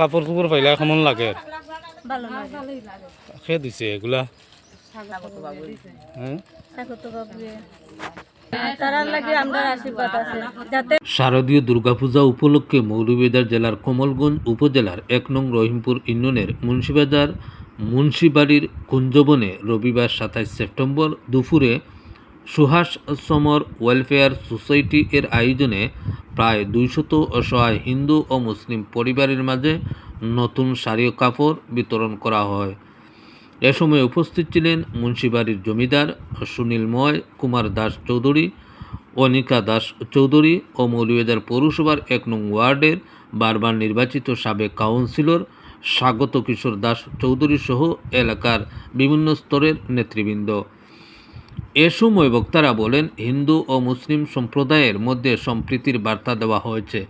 কাপড় চোপড় পাইলে কেমন লাগে। ভালো লাগে। সে দিছে এগুলা হ্যাঁ শারদীয় দুর্গাপূজা উপলক্ষে মৌলভীবাজার জেলার কমলগঞ্জ উপজেলার এক নং রহিমপুর ইউনিয়নের মুন্সিবাজার মুন্সিবাড়ির কুঞ্জবনে রবিবার সাতাইশ সেপ্টেম্বর দুপুরে সুহাস সমর ওয়েলফেয়ার সোসাইটি এর আয়োজনে প্রায় দুইশত অসহায় হিন্দু ও মুসলিম পরিবারের মাঝে নতুন শাড়ি ও কাপড় বিতরণ করা হয়। এ সময় উপস্থিত ছিলেন মুন্সিবাড়ির জমিদার সুনীলময় কুমার দাস চৌধুরী, অনিকা দাস চৌধুরী ও মৌলভীবাজার পৌরসভার এক নং ওয়ার্ডের বারবার নির্বাচিত সাবেক কাউন্সিলর স্বাগত কিশোর দাস চৌধুরী সহ এলাকার বিভিন্ন স্তরের নেতৃবৃন্দ। এ সময় বক্তারা বলেন, হিন্দু ও মুসলিম সম্প্রদায়ের মধ্যে সম্প্রীতির বার্তা দেওয়া হয়েছে,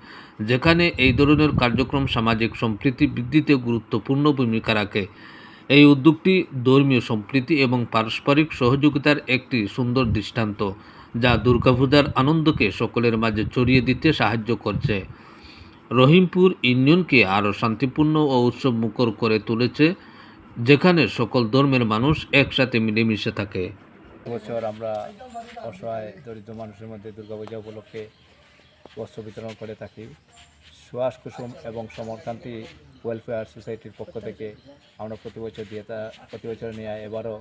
যেখানে এই ধরনের কার্যক্রম সামাজিক সম্প্রীতি বৃদ্ধিতে গুরুত্বপূর্ণ ভূমিকা রাখে। এই উদ্যোগটি ধর্মীয় সম্প্রীতি এবং পারস্পরিক সহযোগিতার একটি সুন্দর দৃষ্টান্ত, যা দুর্গাপূজার আনন্দকে সকলের মাঝে ছড়িয়ে দিতে সাহায্য করছে। রহিমপুর ইউনিয়নকে আরও শান্তিপূর্ণ ও উৎসব মুখর করে তুলেছে, যেখানে সকল ধর্মের মানুষ একসাথে মিলেমিশে থাকে। বছর আমরা অসহায়, দরিদ্র মানুষের মধ্যে দুর্গাপূজা উপলক্ষে বস্ত্র বিতরণ করে থাকি। সুহাস কুসুম এবং সমরকান্তি ওয়েলফেয়ার সোসাইটির পক্ষ থেকে আমরা প্রতি বছর দিয়ে তা, প্রতি বছর নিয়ে এবারও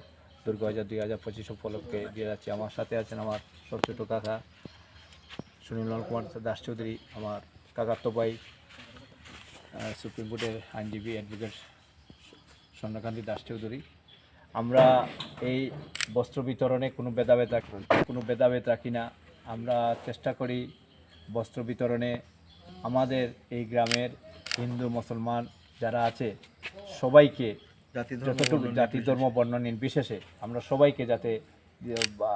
দুর্গাপূজা দুই হাজার পঁচিশ উপলক্ষে দিয়ে যাচ্ছি। আমার সাথে আছেন আমার ছোটো কাকা সুনীল কুমার দাস চৌধুরী, আমার কাকাতো ভাই সুপ্রিম কোর্টের আইনজীবী অ্যাডভোকেট স্বর্ণকান্তি দাস চৌধুরী। আমরা এই বস্ত্র বিতরণে কোনো ভেদাভেদ কোনো ভেদাভেদ রাখি না। আমরা চেষ্টা করি বস্ত্র বিতরণে আমাদের এই গ্রামের হিন্দু মুসলমান যারা আছে সবাইকে যতটুকু জাতি ধর্ম বর্ণ নির্বিশেষে আমরা সবাইকে যাতে বা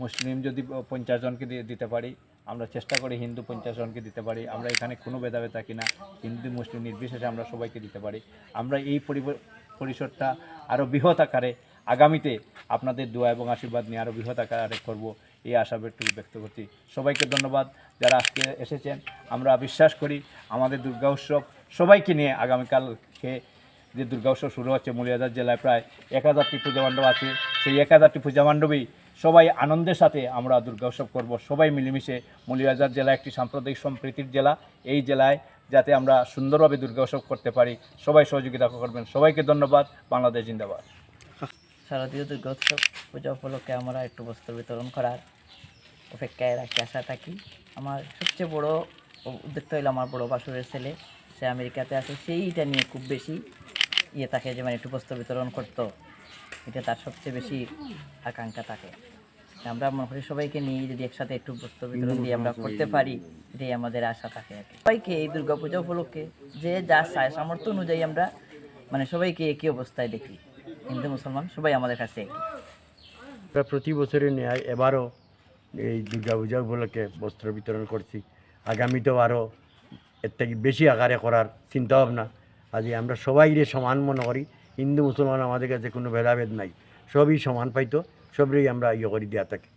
মুসলিম যদি পঞ্চাশ জনকে দিতে পারি আমরা চেষ্টা করি হিন্দু পঞ্চাশ জনকে দিতে পারি। আমরা এখানে কোনো ভেদাভেদ রাখি না। হিন্দু মুসলিম নির্বিশেষে আমরা সবাইকে দিতে পারি। আমরা এই পরিসরটা আরও বৃহৎ আকারে আগামীতে আপনাদের দোয়া এবং আশীর্বাদ নিয়ে আরও বৃহৎ আকারে করব এই আশা ব্যক্ত করছি। সবাইকে ধন্যবাদ যারা আজকে এসেছেন। আমরা বিশ্বাস করি আমাদের দুর্গা উৎসব সবাইকে নিয়ে আগামীকালকে যে দুর্গা উৎসব শুরু হচ্ছে মৌলিয়াদার জেলায় প্রায় এক হাজারটি পূজা মণ্ডপ আছে। সেই এক হাজারটি পূজা মণ্ডপেই সবাই আনন্দের সাথে আমরা দুর্গা উৎসব করব। সবাই মিলেমিশে মৌলিয়াজার জেলা একটি সাম্প্রদায়িক সম্প্রীতির জেলা। এই জেলায় যাতে আমরা সুন্দরভাবে দুর্গা উৎসব করতে পারি। সবাই সহযোগিতা করবেন। সবাইকে ধন্যবাদ। বাংলাদেশ জিন্দাবাদ। শারদীয় দুর্গোৎসব পূজা উপলক্ষে আমরা একটু বস্ত্র বিতরণ করার অপেক্ষায় রাখি, আশা থাকি। আমার সবচেয়ে বড় উদ্যোক্তা হইল আমার বড় বাসুরের ছেলে। সে আমেরিকাতে আছে, সেইটা নিয়ে খুব বেশি ইয়ে থাকে যে মানে একটু বস্ত্র বিতরণ করতো। এটা তার সবচেয়ে বেশি আকাঙ্ক্ষা থাকে। আমরা মনে করি সবাইকে নিয়ে যদি একসাথে একটু বস্ত্র বিতরণ দিয়ে আমরা করতে পারি, এটাই আমাদের আশা থাকে আর সবাইকে এই দুর্গাপূজা উপলক্ষে যে যা সামর্থ্য অনুযায়ী আমরা মানে সবাইকে একই অবস্থায় দেখি। হিন্দু, মুসলমান, সবাই আমাদের কাছে প্রতি বছরই নেয় এবারও এই দুর্গাপূজা উপলক্ষে বস্ত্র বিতরণ করছি। আগামীতেও আরও এর থেকে বেশি আকারে করার চিন্তা ভাবনা আজ আমরা সবাই রে সমান মনে করি, হিন্দু, মুসলমান আমাদের কাছে কোনো ভেদাভেদ নাই। সবই সমান পাইতো, সবরই আমরা ইয়ে করি দেওয়া থাকি।